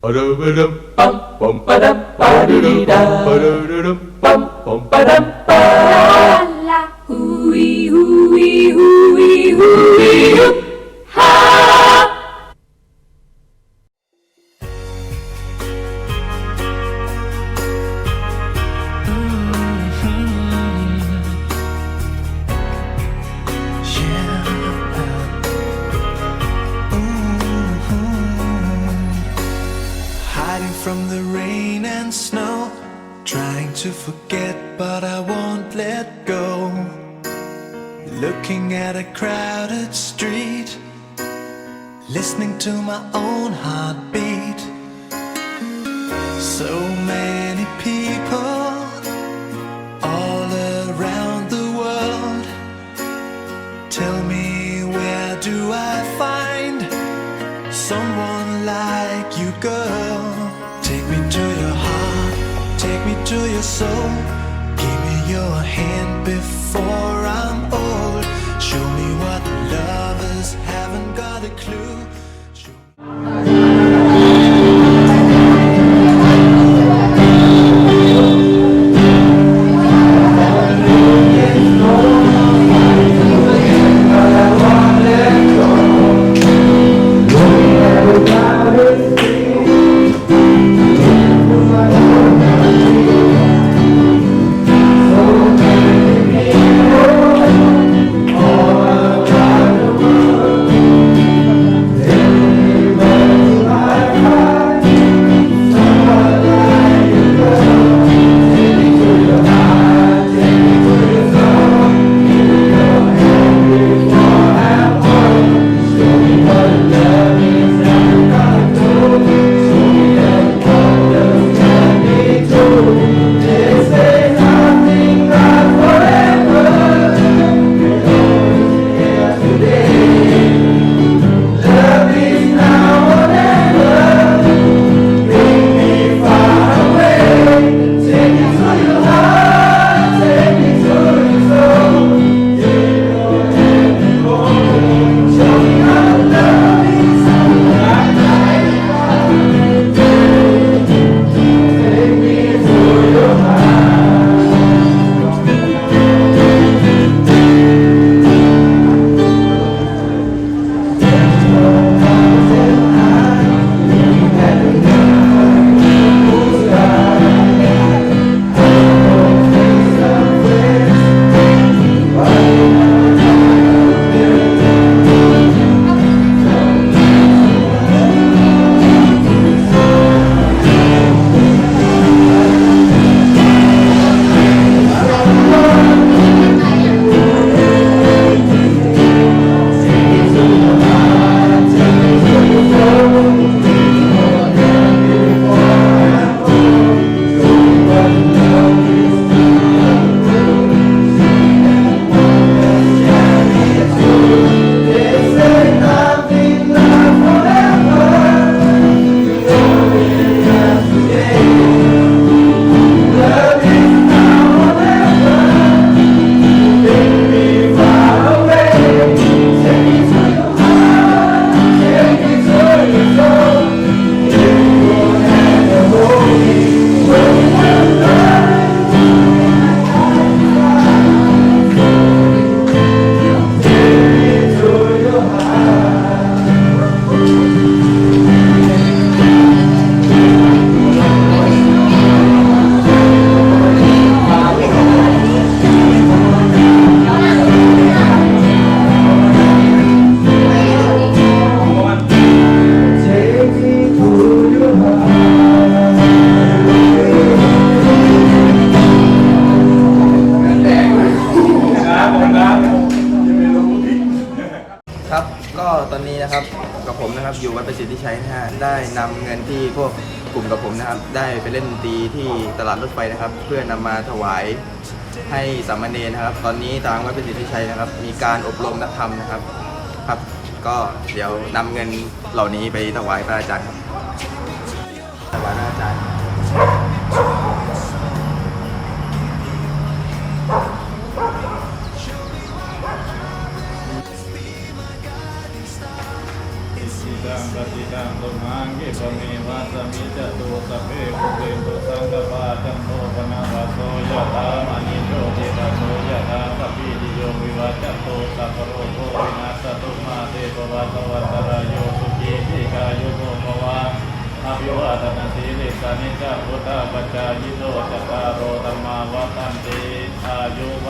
Ba dum, bum, bum-ba-da-ba-da-dee-da. Ba dum, bum, bum, ba dum. Hiding from the rain and snow, trying to forget, but I won't let go. Looking at a crowded street, listening to my own heartbeat. So soul. Give me your hand before I'm old. Show me what lovers haven't got a clue. นี้นะครับกับผมนะครับอยู่วัดประสิทธิชัยนะฮะได้นำเงินที่พวกกลุ่มกับผมนะครับ ได้ไปเล่นดนตรีที่ตลาดรถไฟนะครับ เพื่อนำมาถวายให้สามเณรนะครับ ตอนนี้ทางวัดประสิทธิชัยนะครับ มีการอบรมนักธรรมนะครับครับ ก็เดี๋ยวนำเงินเหล่านี้ไปถวายพระอาจารย์ครับถวายพระอาจารย์ อิสิตังปฏิตังตุมังกิปเมวะสมิจตุสเพปุเรนตุสังกปาจันโทปนะวะโสยะถามณิโชติระโสยะถาสัพพิติโยวิวัจจโตสัพพะโรโควินาศตุมาเตปวัตวัตรายโยสุขีติกายุโกภวะอภิวาทนาสีลิสานิจพุทธปัจจายิโนจตารโรธรรมาวัตันติอายุวันโนสุขั